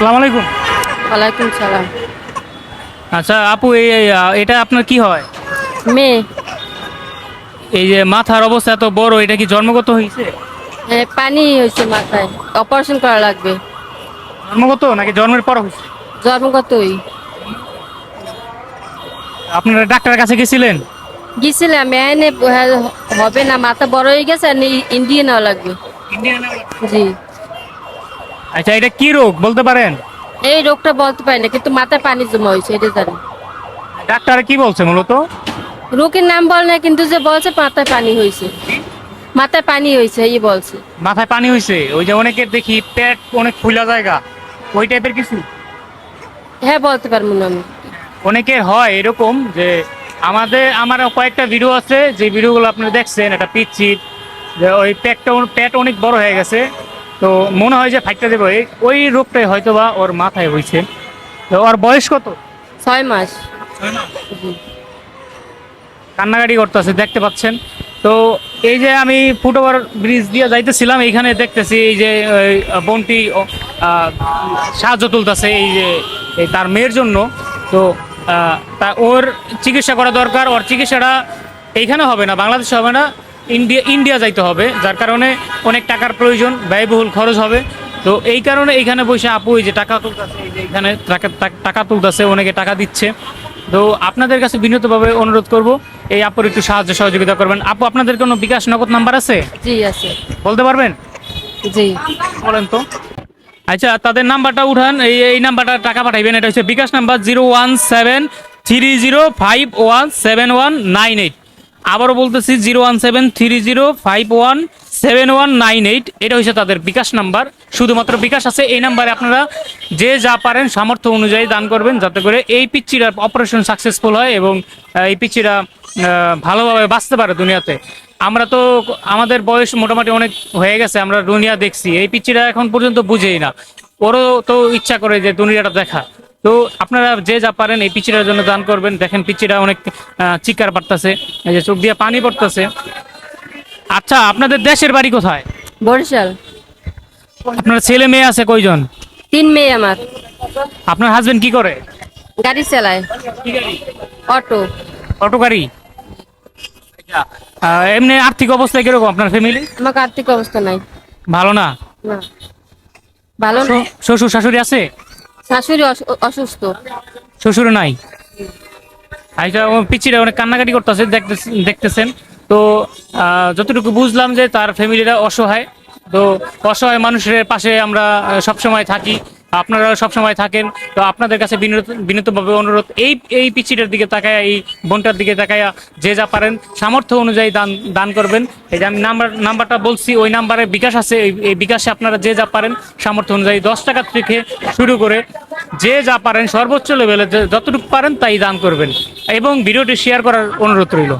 আসসালামু আলাইকুম। ওয়ালাইকুম সালাম। আচ্ছা আপু এই এটা আপনার কি হয়? মেয়ে। এই যে মাথার অবস্থা এত বড় এটা কি জন্মগত হয়েছে? হ্যাঁ, পানি হয়েছে মাথায়। অপারেশন করা লাগবে। জন্মগত নাকি জন্মের পর হয়েছে? জন্মগতই। আপনারা ডাক্তারের কাছে গেছিলেন? গেছিলাম এনে হবে না মাথা বড় হয়ে গেছে আর ইন্ডিয়া নেওয়া লাগবে। জি। আচ্ছা এটা কি রোগ? বলতে পারেন? এই রোগটা বলতে পারি না কিন্তু মাথায় পানি জমা হয়েছে এটা জানি। ডাক্তার কি বলছে মূলত? রোগের নাম বল না কিন্তু যে বলছে মাথায় পানি হয়েছে। মাথায় পানি হয়েছে এই বলছে। মাথায় পানি হয়েছে? ওই যে অনেকের দেখি পেট অনেক ফুলা জায়গা ওই টাইপের কিছু? হ্যাঁ বলতে পারব না আমি। অনেকের হয় এরকম যে আমাদের আমার কয়েকটা ভিডিও আছে যে ভিডিওগুলো আপনারা দেখছেন একটা পিচ্ছির যে ওই পেটটা পেট অনেক বড় হয়ে গেছে। তো মনে হয় যে ফাইটটা দেবো। ওই রোগটাই হয়তো বা ওর মাথায় হয়েছে তো ওর বয়স কত? ছয় মাস। কান্নাকাটি করতেছে দেখতে পাচ্ছেন। তো এই যে আমি ফুটওভার ব্রিজ দিয়ে যাইতেছিলাম এইখানে দেখতেছি এই যে বোনটি সাহায্য তুলতেছে এই যে তার মেয়ের জন্য। তো তা ওর চিকিৎসা করা দরকার ওর চিকিৎসাটা এইখানে হবে না বাংলাদেশে হবে না। ইন্ডিয়া ইন্ডিয়া যাইতে হবে যার কারণে অনেক টাকার প্রয়োজন ব্যয়বহুল খরচ হবে। তো এই কারণে এইখানে বসে আপু এই যে টাকা তুলতেছে এই যে এখানে টাকা টাকা তুলতেছে অনেকে টাকা দিচ্ছে। তো আপনাদের কাছে বিনীতভাবে অনুরোধ করব এই আপুর একটু সাহায্য সহযোগিতা করবেন। আপু আপনাদের কোনো বিকাশ নগদ নাম্বার আছে? জি আছে। বলতে পারবেন? জি। বলেন তো। আচ্ছা তাদের নাম্বারটা উঠান এই এই নাম্বারটা টাকা পাঠাইবেন এটা হচ্ছে bKash number zero one seven three zero five one seven one nine eight. আবারও বলতেছি zero one seven three zero five one seven one nine eight. এটা হচ্ছে তাদের বিকাশ নাম্বার। শুধুমাত্র বিকাশ আছে, এই নাম্বারে আপনারা যে যা পারেন সামর্থ্য অনুযায়ী দান করবেন যাতে করে এই পিচ্চিরা অপারেশন সাকসেসফুল হয় এবং এই পিচ্চিরা ভালোভাবে বাঁচতে পারে দুনিয়াতে। আমরা তো আমাদের বয়স মোটামুটি অনেক হয়ে গেছে, আমরা দুনিয়া দেখছি। এই পিচ্চিরা এখন পর্যন্ত বুঝেই না। ওরও তো ইচ্ছা করে যে দুনিয়াটা দেখা। তো আপনারা যে যা পারেন এই পিচিটার জন্য দান করবেন। দেখেন পিচিটা অনেক চিকার পারতেছে এই যে চোখ দিয়ে পানি পড়তেছে। আচ্ছা আপনাদের দেশের বাড়ি কোথায়? বরিশাল। আপনার ছেলে মেয়ে আছে কয়জন? তিন মেয়ে আমার। আপনার হাজবেন্ড কি করে? গাড়ি চালায়। অটো। অটো গাড়ি? এমনি আর্থিক অবস্থা কীরকম আপনার ফ্যামিলি আমার আর্থিক অবস্থা নাই। ভালো না? না। ভালো শ্বশুর শাশুড়ি আছে? শাশুড়ি অসুস্থ। শ্বশুর নাই। আইসা পিচিরা অনেক কান্নাকাটি করতেছে দেখতেছেন। তো যতটুকু বুঝলাম যে তার ফ্যামিলিরা অসহায়। তো অসহায় মানুষের পাশে আমরা সবসময় থাকি। আপনারা সবসময় থাকেন। তো আপনাদের কাছে বিনীত বিনীতভাবে অনুরোধ, এই এই পিচিটার দিকে তাকায়, এই বোনটার দিকে তাকায়া যে যা পারেন, সামর্থ্য অনুযায়ী দান দান করবেন। এই যে আমি নাম্বার, নাম্বারটা বলছি, ওই নাম্বারে বিকাশ আছে, এই বিকাশে আপনারা যে যা পারেন, সামর্থ্য অনুযায়ী দশ টাকা থেকে শুরু করে যে যা পারেন, সর্বোচ্চ লেভেলে যতটুকু পারেন, তাই দান করবেন। এবং ভিডিওটি শেয়ার করার অনুরোধ রইল।